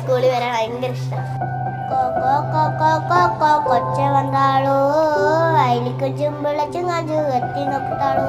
സ്കൂളിൽ വരാൻ ഭയങ്കര ഇഷ്ടം. കൊച്ച വന്നാളോ? അയിലിക്ക് ചുമ്പിളച്ചും കാഞ്ചു എത്തി നോക്കിട്ടാളോ?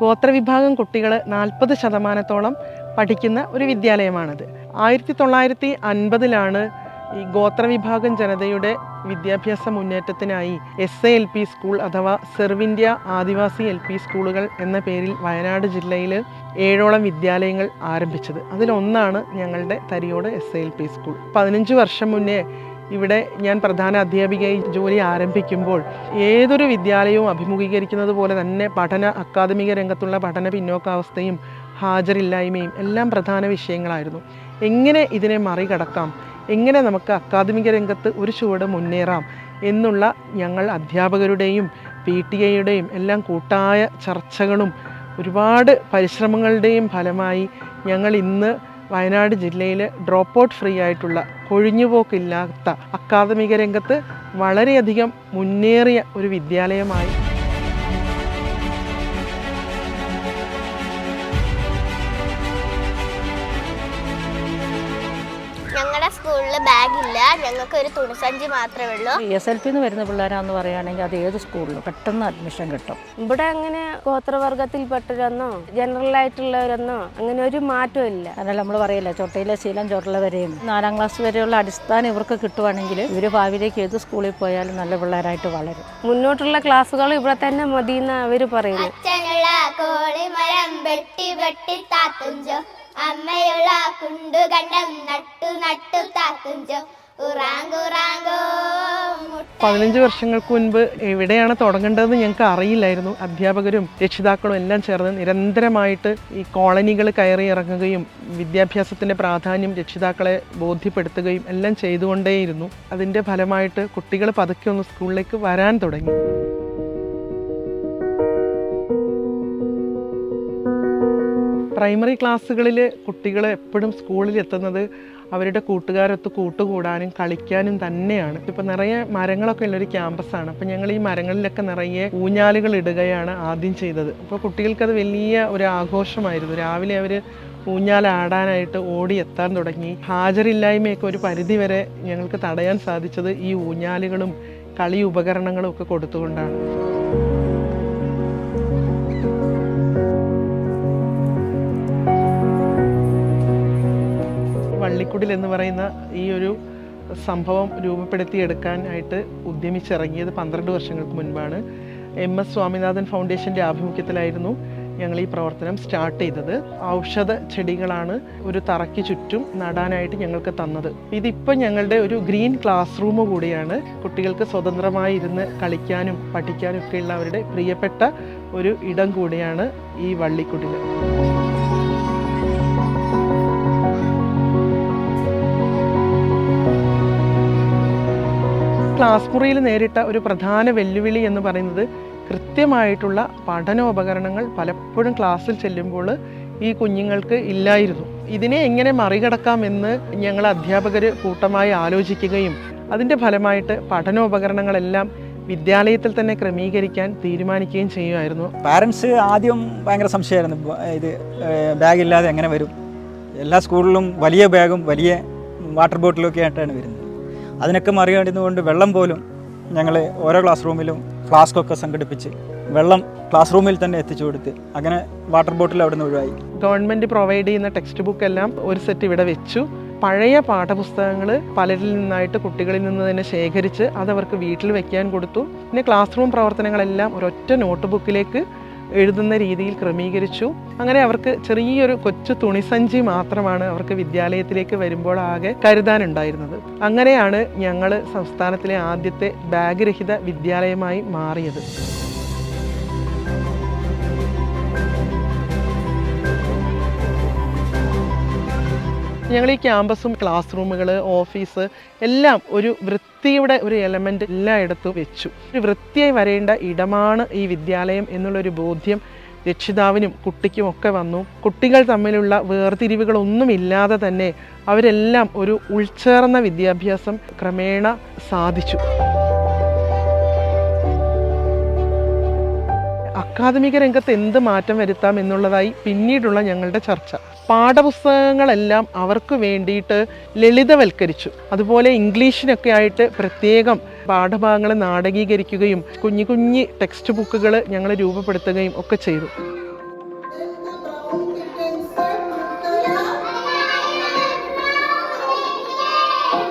ഗോത്രവിഭാഗം കുട്ടികൾ നാൽപ്പത് ശതമാനത്തോളം പഠിക്കുന്ന ഒരു വിദ്യാലയമാണിത്. ആയിരത്തി തൊള്ളായിരത്തി അൻപതിലാണ് ഈ ഗോത്രവിഭാഗം ജനതയുടെ വിദ്യാഭ്യാസ മുന്നേറ്റത്തിനായി S A L P school അഥവാ സെർവിന്ത്യ ആദിവാസി എൽ പി സ്കൂളുകൾ എന്ന പേരിൽ വയനാട് ജില്ലയിൽ ഏഴോളം വിദ്യാലയങ്ങൾ ആരംഭിച്ചത്. അതിലൊന്നാണ് ഞങ്ങളുടെ Thariyode S A L P school. പതിനഞ്ച് വർഷം മുന്നേ ഇവിടെ ഞാൻ പ്രധാന അധ്യാപികയായി ജോലി ആരംഭിക്കുമ്പോൾ ഏതൊരു വിദ്യാലയവും അഭിമുഖീകരിക്കുന്നത് പോലെ തന്നെ പഠന അക്കാദമിക രംഗത്തുള്ള പഠന പിന്നോക്കാവസ്ഥയും ഹാജരില്ലായ്മയും എല്ലാം പ്രധാന വിഷയങ്ങളായിരുന്നു. എങ്ങനെ ഇതിനെ മറികടക്കാം? എങ്ങനെ നമുക്ക് അക്കാദമിക രംഗത്ത് ഒരു ചുവട് മുന്നേറാം എന്നുള്ള ഞങ്ങൾ അധ്യാപകരുടെയും പി ടി എയുടെയും എല്ലാം കൂട്ടായ ചർച്ചകളും ഒരുപാട് പരിശ്രമങ്ങളുടെയും ഫലമായി ഞങ്ങൾ ഇന്ന് വയനാട് ജില്ലയിൽ ഡ്രോപ്പ് ഔട്ട് ഫ്രീ ആയിട്ടുള്ള കൊഴിഞ്ഞുപോക്കില്ലാത്ത അക്കാദമിക രംഗത്ത് വളരെയധികം മുന്നേറിയ ഒരു വിദ്യാലയമായി ഞങ്ങൾക്ക് ഒരു തുണിസഞ്ചി മാത്രമേ ഉള്ളൂ. എസ് എൽ പിന്ന് വരുന്ന പിള്ളേരാന്ന് പറയുകയാണെങ്കിൽ അത് ഏത് സ്കൂളിലും പെട്ടെന്ന് അഡ്മിഷൻ കിട്ടും. ഇവിടെ അങ്ങനെ ഗോത്രവർഗത്തിൽപ്പെട്ടവരെന്നോ ജനറൽ ആയിട്ടുള്ളവരെന്നോ അങ്ങനെ ഒരു മാറ്റവും ഇല്ല. അതിനാൽ നമ്മൾ പറയില്ല ചൊട്ടയിലെ ശീലം ചൊട്ടല വരെയും. നാലാം ക്ലാസ് വരെയുള്ള അടിസ്ഥാനം ഇവർക്ക് കിട്ടുവാണെങ്കിൽ ഇവർ ഭാവിയിലേക്ക് ഏത് സ്കൂളിൽ പോയാലും നല്ല പിള്ളേരായിട്ട് വളരും. മുന്നോട്ടുള്ള ക്ലാസ്സുകൾ ഇവിടെ തന്നെ മതി എന്ന് അവർ പറയുന്നു അച്ഛനുള്ള കോളിമരം വെട്ടി വെട്ടി താത്തുഞ്ചോ അമ്മയുള്ള കുണ്ടുകണ്ടം നട്ടു നട്ടു താത്തുഞ്ചോ പതിനഞ്ച് വർഷങ്ങൾക്ക് മുൻപ് എവിടെയാണ് തുടങ്ങേണ്ടതെന്ന് ഞങ്ങൾക്ക് അറിയില്ലായിരുന്നു. അധ്യാപകരും രക്ഷിതാക്കളും എല്ലാം ചേർന്ന് നിരന്തരമായിട്ട് ഈ കോളനികൾ കയറി ഇറങ്ങുകയും വിദ്യാഭ്യാസത്തിന്റെ പ്രാധാന്യം രക്ഷിതാക്കളെ ബോധ്യപ്പെടുത്തുകയും എല്ലാം ചെയ്തുകൊണ്ടേയിരുന്നു. അതിന്റെ ഫലമായിട്ട് കുട്ടികൾ പതുക്കെ ഒന്ന് സ്കൂളിലേക്ക് വരാൻ തുടങ്ങി. പ്രൈമറി ക്ലാസ്സുകളിൽ കുട്ടികൾ എപ്പോഴും സ്കൂളിൽ എത്തുന്നത് അവരുടെ കൂട്ടുകാരൊത്ത് കൂട്ടുകൂടാനും കളിക്കാനും തന്നെയാണ്. ഇപ്പം നിറയെ മരങ്ങളൊക്കെ ഉള്ളൊരു ക്യാമ്പസാണ് അപ്പം ഞങ്ങൾ ഈ മരങ്ങളിലൊക്കെ നിറയെ ഊഞ്ഞാലുകൾ ഇടുകയാണ് ആദ്യം ചെയ്തത്. അപ്പോൾ കുട്ടികൾക്കത് വലിയ ഒരു ആഘോഷമായിരുന്നു. രാവിലെ അവർ ഊഞ്ഞാലാടാനായിട്ട് എത്താൻ തുടങ്ങി. ഹാജരില്ലായ്മയൊക്കെ ഒരു പരിധി വരെ ഞങ്ങൾക്ക് തടയാൻ സാധിച്ചത് ഈ ഊഞ്ഞാലുകളും കളി ഉപകരണങ്ങളും ഒക്കെ കൊടുത്തുകൊണ്ടാണ്. വള്ളിക്കുടിൽ എന്ന് പറയുന്ന ഈ ഒരു സംഭവം രൂപപ്പെടുത്തിയെടുക്കാനായിട്ട് ഉദ്യമിച്ചിറങ്ങിയത് പന്ത്രണ്ട് വർഷങ്ങൾക്ക് മുൻപാണ്. എം എസ് സ്വാമിനാഥൻ ഫൗണ്ടേഷന്റെ ആഭിമുഖ്യത്തിലായിരുന്നു ഞങ്ങൾ ഈ പ്രവർത്തനം സ്റ്റാർട്ട് ചെയ്തത്. ഔഷധ ചെടികളാണ് ഒരു തറയ്ക്ക് ചുറ്റും നടാനായിട്ട് ഞങ്ങൾക്ക് തന്നത്. ഇതിപ്പോൾ ഞങ്ങളുടെ ഒരു ഗ്രീൻ ക്ലാസ് റൂം കൂടിയാണ്. കുട്ടികൾക്ക് സ്വതന്ത്രമായി ഇരുന്ന് കളിക്കാനും പഠിക്കാനും ഒക്കെയുള്ള അവരുടെ പ്രിയപ്പെട്ട ഒരു ഇടം കൂടിയാണ് ഈ വള്ളിക്കുടിൽ ക്ലാസ് മുറിയിൽ നേരിട്ട ഒരു പ്രധാന വെല്ലുവിളി എന്ന് പറയുന്നത് കൃത്യമായിട്ടുള്ള പഠനോപകരണങ്ങൾ പലപ്പോഴും ക്ലാസ്സിൽ ചെല്ലുമ്പോൾ ഈ കുഞ്ഞുങ്ങൾക്ക് ഇല്ലായിരുന്നു. ഇതിനെ എങ്ങനെ മറികടക്കാമെന്ന് ഞങ്ങൾ അധ്യാപകർ കൂട്ടമായി ആലോചിക്കുകയും അതിന്റെ ഫലമായിട്ട് പഠനോപകരണങ്ങളെല്ലാം വിദ്യാലയത്തിൽ തന്നെ ക്രമീകരിക്കാൻ തീരുമാനിക്കുകയും ചെയ്യുമായിരുന്നു. പാരൻസ് ആദ്യം ഭയങ്കര സംശയമായിരുന്നു. ഇത് ബാഗില്ലാതെ എങ്ങനെ വരും? എല്ലാ സ്കൂളിലും വലിയ ബാഗും വലിയ വാട്ടർ ബോട്ടിലും ഒക്കെ ആയിട്ടാണ് വരുന്നത്. അതിനൊക്കെ മറികടന്നുകൊണ്ട് വെള്ളം പോലും ഞങ്ങൾ ഓരോ ക്ലാസ് റൂമിലും ഫ്ലാസ്കൊക്കെ സംഘടിപ്പിച്ച് വെള്ളം ക്ലാസ് റൂമിൽ തന്നെ എത്തിച്ചു കൊടുത്ത് അങ്ങനെ വാട്ടർ ബോട്ടിൽ അവിടെ നിന്ന് ഒഴിവായി. ഗവൺമെന്റ് പ്രൊവൈഡ് ചെയ്യുന്ന ടെക്സ്റ്റ് ബുക്ക് എല്ലാം ഒരു സെറ്റ് ഇവിടെ വെച്ചു. പഴയ പാഠപുസ്തകങ്ങൾ പലരിൽ നിന്നായിട്ട് കുട്ടികളിൽ നിന്ന് തന്നെ ശേഖരിച്ച് അതവർക്ക് വീട്ടിൽ വെക്കാൻ കൊടുത്തു. പിന്നെ ക്ലാസ് റൂം പ്രവർത്തനങ്ങളെല്ലാം ഒരൊറ്റ നോട്ട് ബുക്കിലേക്ക് എഴുതുന്ന രീതിയിൽ ക്രമീകരിച്ചു. അങ്ങനെ അവർക്ക് ചെറിയൊരു കൊച്ചു തുണിസഞ്ചി മാത്രമാണ് അവർക്ക് വിദ്യാലയത്തിലേക്ക് വരുമ്പോൾ ആകെ കരുതാനുണ്ടായിരുന്നത്. അങ്ങനെയാണ് ഞങ്ങൾ സംസ്ഥാനത്തിലെ ആദ്യത്തെ ബാഗ് രഹിത വിദ്യാലയമായി മാറിയത്. ഞങ്ങൾ ഈ ക്യാമ്പസും ക്ലാസ് റൂമുകൾ ഓഫീസ് എല്ലാം ഒരു വൃത്തിയുടെ ഒരു എലമെന്റ് എല്ലായിടത്തും വെച്ചു. ഒരു വൃത്തിയായി വരേണ്ട ഇടമാണ് ഈ വിദ്യാലയം എന്നുള്ളൊരു ബോധ്യം രക്ഷിതാവിനും കുട്ടിക്കും ഒക്കെ വന്നു. കുട്ടികൾ തമ്മിലുള്ള വേർതിരിവുകളൊന്നുമില്ലാതെ തന്നെ അവരെല്ലാം ഒരു ഉൾച്ചേർന്ന വിദ്യാഭ്യാസം ക്രമേണ സാധിച്ചു. അക്കാദമിക രംഗത്ത് എന്ത് മാറ്റം വരുത്താം എന്നുള്ളതായി പിന്നീടുള്ള ഞങ്ങളുടെ ചർച്ച. പാഠപുസ്തകങ്ങളെല്ലാം അവർക്ക് വേണ്ടിയിട്ട് ലളിതവൽക്കരിച്ചു. അതുപോലെ ഇംഗ്ലീഷിനൊക്കെ ആയിട്ട് പ്രത്യേകം പാഠഭാഗങ്ങൾ നാടകീകരിക്കുകയും കുഞ്ഞു കുഞ്ഞു ടെക്സ്റ്റ് ബുക്കുകൾ ഞങ്ങൾ രൂപപ്പെടുത്തുകയും ഒക്കെ ചെയ്തു.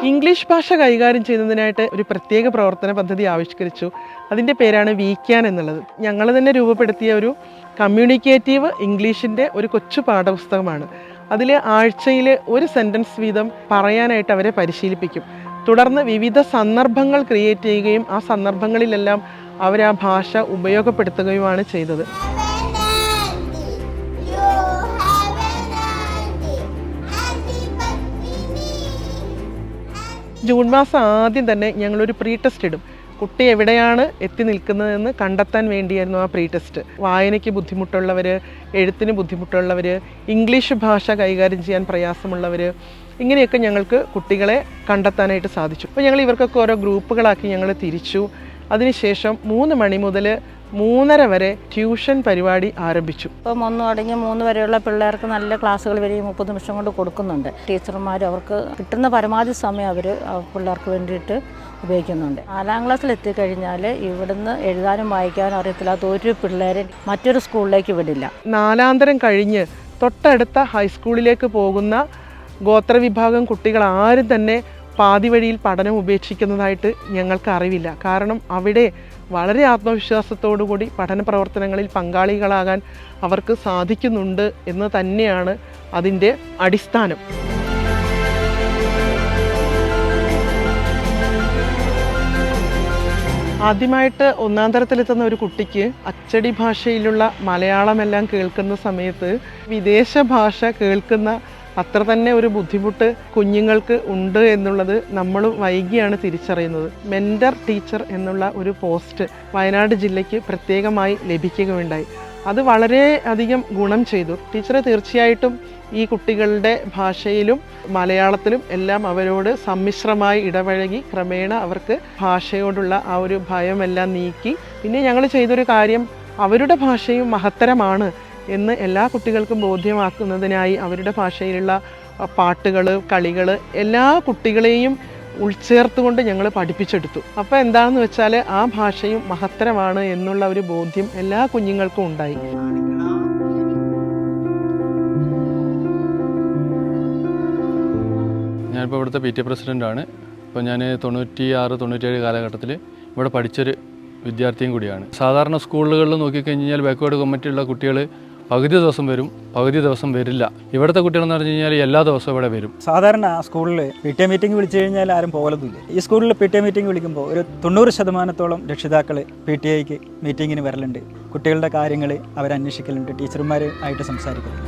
ഇംഗ്ലീഷ് ഭാഷ കൈകാര്യം ചെയ്യുന്നതിനായിട്ട് ഒരു പ്രത്യേക പ്രവർത്തന പദ്ധതി ആവിഷ്കരിച്ചു. അതിന്റെ പേരാണ് വീക്യാൻ എന്നുള്ളത്. ഞങ്ങൾ തന്നെ രൂപപ്പെടുത്തിയ ഒരു കമ്മ്യൂണിക്കേറ്റീവ് ഇംഗ്ലീഷിന്റെ ഒരു കൊച്ചു പാഠപുസ്തകമാണ്. അതിൽ ആഴ്ചയിൽ ഒരു സെന്റൻസ് വീതം പറയാനായിട്ട് അവരെ പരിശീലിപ്പിക്കും. തുടർന്ന് വിവിധ സന്ദർഭങ്ങൾ ക്രിയേറ്റ് ചെയ്യുകയും ആ സന്ദർഭങ്ങളിലെല്ലാം അവർ ആ ഭാഷ ഉപയോഗപ്പെടുത്തുകയുമാണ് ചെയ്തത്. ജൂൺ മാസം ആദ്യം തന്നെ ഞങ്ങളൊരു പ്രീ ടെസ്റ്റ് ഇടും. കുട്ടി എവിടെയാണ് എത്തി നിൽക്കുന്നതെന്ന് കണ്ടെത്താൻ വേണ്ടിയായിരുന്നു ആ പ്രീ ടെസ്റ്റ് വായനയ്ക്ക് ബുദ്ധിമുട്ടുള്ളവർ എഴുത്തിന് ബുദ്ധിമുട്ടുള്ളവർ ഇംഗ്ലീഷ് ഭാഷ കൈകാര്യം ചെയ്യാൻ പ്രയാസമുള്ളവർ ഇങ്ങനെയൊക്കെ ഞങ്ങൾക്ക് കുട്ടികളെ കണ്ടെത്താനായിട്ട് സാധിച്ചു. അപ്പോൾ ഞങ്ങൾ ഇവർക്കൊക്കെ ഓരോ ഗ്രൂപ്പുകളാക്കി ഞങ്ങൾ തിരിച്ചു. അതിനുശേഷം മൂന്ന് മണി മുതൽ മൂന്നര വരെ ട്യൂഷൻ പരിപാടി ആരംഭിച്ചു. ഇപ്പം ഒന്ന് തുടങ്ങി മൂന്ന് വരെയുള്ള പിള്ളേർക്ക് നല്ല ക്ലാസ്സുകൾ വരെ മുപ്പത് നിമിഷം കൊണ്ട് കൊടുക്കുന്നുണ്ട്. ടീച്ചർമാർ അവർക്ക് കിട്ടുന്ന പരമാവധി സമയം അവർ പിള്ളേർക്ക് വേണ്ടിയിട്ട് ഉപയോഗിക്കുന്നുണ്ട്. നാലാം ക്ലാസ്സിൽ എത്തിക്കഴിഞ്ഞാൽ ഇവിടുന്ന് എഴുതാനും വായിക്കാനും അറിയത്തില്ലാത്ത ഒരു പിള്ളേരെ മറ്റൊരു സ്കൂളിലേക്ക് വിടില്ല. നാലാന്തരം കഴിഞ്ഞ് തൊട്ടടുത്ത ഹൈസ്കൂളിലേക്ക് പോകുന്ന ഗോത്രവിഭാഗം കുട്ടികൾ ആരും തന്നെ പാതി വഴിയിൽ പഠനം ഉപേക്ഷിക്കുന്നതായിട്ട് ഞങ്ങൾക്ക് അറിവില്ല. കാരണം അവിടെ വളരെ ആത്മവിശ്വാസത്തോടു കൂടി പഠന പ്രവർത്തനങ്ങളിൽ പങ്കാളികളാകാൻ അവർക്ക് സാധിക്കുന്നുണ്ട് എന്ന് തന്നെയാണ് അതിന്റെ അടിസ്ഥാനം. ആദ്യമായിട്ട് ഒന്നാം തരത്തിലെത്തുന്ന ഒരു കുട്ടിക്ക് അച്ചടി ഭാഷയിലുള്ള മലയാളമെല്ലാം കേൾക്കുന്ന സമയത്ത് വിദേശ ഭാഷ കേൾക്കുന്ന അത്ര തന്നെ ഒരു ബുദ്ധിമുട്ട് കുഞ്ഞുങ്ങൾക്ക് ഉണ്ട് എന്നുള്ളത് നമ്മൾ വൈകിയാണ് തിരിച്ചറിയുന്നത്. മെന്റർ ടീച്ചർ എന്നുള്ള ഒരു പോസ്റ്റ് വയനാട് ജില്ലയ്ക്ക് പ്രത്യേകമായി ലഭിക്കുകയുണ്ടായി. അത് വളരെ അധികം ഗുണം ചെയ്തു. ടീച്ചറെ തീർച്ചയായിട്ടും ഈ കുട്ടികളുടെ ഭാഷയിലും മലയാളത്തിലും എല്ലാം അവരോട് സമ്മിശ്രമായി ഇടപഴകി ക്രമേണ അവർക്ക് ഭാഷയോടുള്ള ആ ഒരു ഭയമെല്ലാം നീക്കി. പിന്നെ ഞങ്ങൾ ചെയ്തൊരു കാര്യം അവരുടെ ഭാഷയും മഹത്തരമാണ് എന്ന് എല്ലാ കുട്ടികൾക്കും ബോധ്യമാക്കുന്നതിനായി അവരുടെ ഭാഷയിലുള്ള പാട്ടുകൾ കളികൾ എല്ലാ കുട്ടികളെയും ഉൾച്ചേർത്തുകൊണ്ട് ഞങ്ങൾ പഠിപ്പിച്ചെടുത്തു. അപ്പോൾ എന്താണെന്ന് വെച്ചാൽ ആ ഭാഷയും മഹത്തരമാണ് എന്നുള്ള ഒരു ബോധ്യം എല്ലാ കുഞ്ഞുങ്ങൾക്കും ഉണ്ടായി. ഞാനിപ്പോൾ ഇവിടുത്തെ പി ടി പ്രസിഡന്റാണ് ഇപ്പോൾ ഞാൻ തൊണ്ണൂറ്റി ആറ് തൊണ്ണൂറ്റേഴ് കാലഘട്ടത്തിൽ ഇവിടെ പഠിച്ചൊരു വിദ്യാർത്ഥിയും കൂടിയാണ്. സാധാരണ സ്കൂളുകളിൽ നോക്കിക്കഴിഞ്ഞാൽ ബാക്ക്വേർഡ് കമ്മിറ്റിയുള്ള കുട്ടികൾ പകുതി ദിവസം വരും പകുതി ദിവസം വരില്ല. ഇവിടുത്തെ കുട്ടികളെന്ന് പറഞ്ഞു കഴിഞ്ഞാൽ എല്ലാ ദിവസവും ഇവിടെ വരും. സാധാരണ സ്കൂളിൽ പി ടി എ മീറ്റിംഗ് വിളിച്ചു കഴിഞ്ഞാൽ ആരും പോകലൊന്നുമില്ല. ഈ സ്കൂളിൽ പി ടി എ മീറ്റിംഗ് വിളിക്കുമ്പോൾ ഒരു തൊണ്ണൂറ് ശതമാനത്തോളം രക്ഷിതാക്കൾ പി ടി ഐക്ക് മീറ്റിങ്ങിന് വരലുണ്ട്. കുട്ടികളുടെ കാര്യങ്ങൾ അവരന്വേഷിക്കലുണ്ട് ടീച്ചർമാർ ആയിട്ട് സംസാരിക്കലുണ്ട്.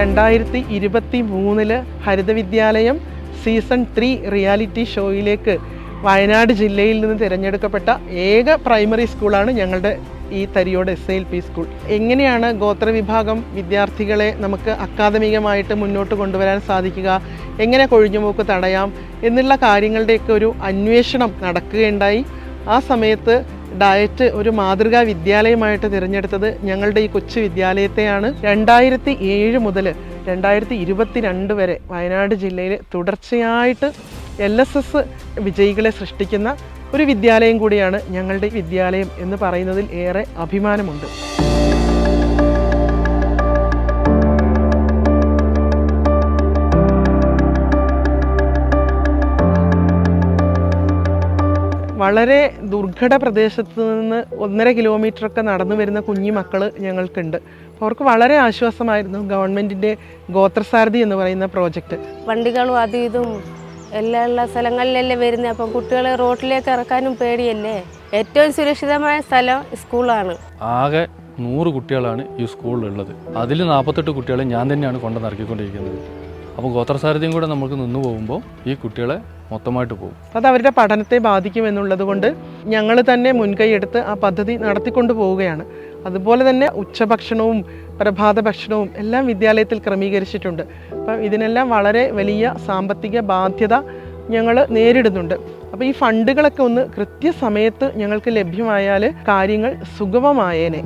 രണ്ടായിരത്തി ഇരുപത്തി മൂന്നിൽ ഹരിതവിദ്യാലയം സീസൺ ത്രീ റിയാലിറ്റി ഷോയിലേക്ക് വയനാട് ജില്ലയിൽ നിന്ന് തിരഞ്ഞെടുക്കപ്പെട്ട ഏക പ്രൈമറി സ്കൂളാണ് ഞങ്ങളുടെ ഈ Thariyode S L P school. എങ്ങനെയാണ് ഗോത്രവിഭാഗം വിദ്യാർത്ഥികളെ നമുക്ക് അക്കാദമികമായിട്ട് മുന്നോട്ട് കൊണ്ടുവരാൻ സാധിക്കുക? എങ്ങനെ കൊഴിഞ്ഞുപോക്ക് തടയാം? എന്നുള്ള കാര്യങ്ങളുടെയൊക്കെ ഒരു അന്വേഷണം നടക്കുകയുണ്ടായി. ആ സമയത്ത് ഡയറ്റ് ഒരു മാതൃകാ വിദ്യാലയമായിട്ട് തിരഞ്ഞെടുത്തത് ഞങ്ങളുടെ ഈ കൊച്ചു വിദ്യാലയത്തെയാണ്. രണ്ടായിരത്തി ഏഴ് മുതൽ രണ്ടായിരത്തി ഇരുപത്തി രണ്ട് വരെ വയനാട് ജില്ലയിൽ തുടർച്ചയായിട്ട് എൽ എസ് എസ് വിജയികളെ സൃഷ്ടിക്കുന്ന ഒരു വിദ്യാലയം കൂടിയാണ് ഞങ്ങളുടെ വിദ്യാലയം എന്ന് പറയുന്നതിൽ ഏറെ അഭിമാനമുണ്ട്. വളരെ ദുർഘട പ്രദേശത്ത് നിന്ന് ഒന്നര കിലോമീറ്ററൊക്കെ നടന്നു വരുന്ന കുഞ്ഞു മക്കൾ ഞങ്ങൾക്കുണ്ട്. അവർക്ക് വളരെ ആശ്വാസമായിരുന്നു ഗവൺമെന്റിന്റെ ഗോത്രസാരഥി എന്ന് പറയുന്ന പ്രോജക്റ്റ്. വണ്ടികളും അതും ഇതും എല്ലാം ഉള്ള സ്ഥലങ്ങളിലല്ലേ വരുന്നത് അപ്പം കുട്ടികളെ റോട്ടിലേക്ക് ഇറക്കാനും പേടിയല്ലേ? ഏറ്റവും സുരക്ഷിതമായ സ്ഥലം സ്കൂളാണ്. ആകെ നൂറ് കുട്ടികളാണ് ഈ സ്കൂളിലുള്ളത്. അതിൽ നാൽപ്പത്തെട്ട് കുട്ടികളെ ഞാൻ തന്നെയാണ് കൊണ്ടു നടക്കിക്കൊണ്ടിരിക്കുന്നത് അപ്പോൾ ഗോത്രസാരഥ്യം കൂടെ നമുക്ക് നിന്നു പോകുമ്പോൾ ഈ കുട്ടികളെ മൊത്തമായിട്ട് പോകും. അത് അവരുടെ പഠനത്തെ ബാധിക്കുമെന്നുള്ളത് കൊണ്ട് ഞങ്ങൾ തന്നെ മുൻകൈയെടുത്ത് ആ പദ്ധതി നടത്തിക്കൊണ്ടു പോവുകയാണ് അതുപോലെ തന്നെ ഉച്ചഭക്ഷണവും പ്രഭാത ഭക്ഷണവും എല്ലാം വിദ്യാലയത്തിൽ ക്രമീകരിച്ചിട്ടുണ്ട്. അപ്പം ഇതിനെല്ലാം വളരെ വലിയ സാമ്പത്തിക ബാധ്യത ഞങ്ങൾ നേരിടുന്നുണ്ട്. അപ്പോൾ ഈ ഫണ്ടുകളൊക്കെ ഒന്ന് കൃത്യസമയത്ത് ഞങ്ങൾക്ക് ലഭ്യമായാൽ കാര്യങ്ങൾ സുഗമമായേനെ.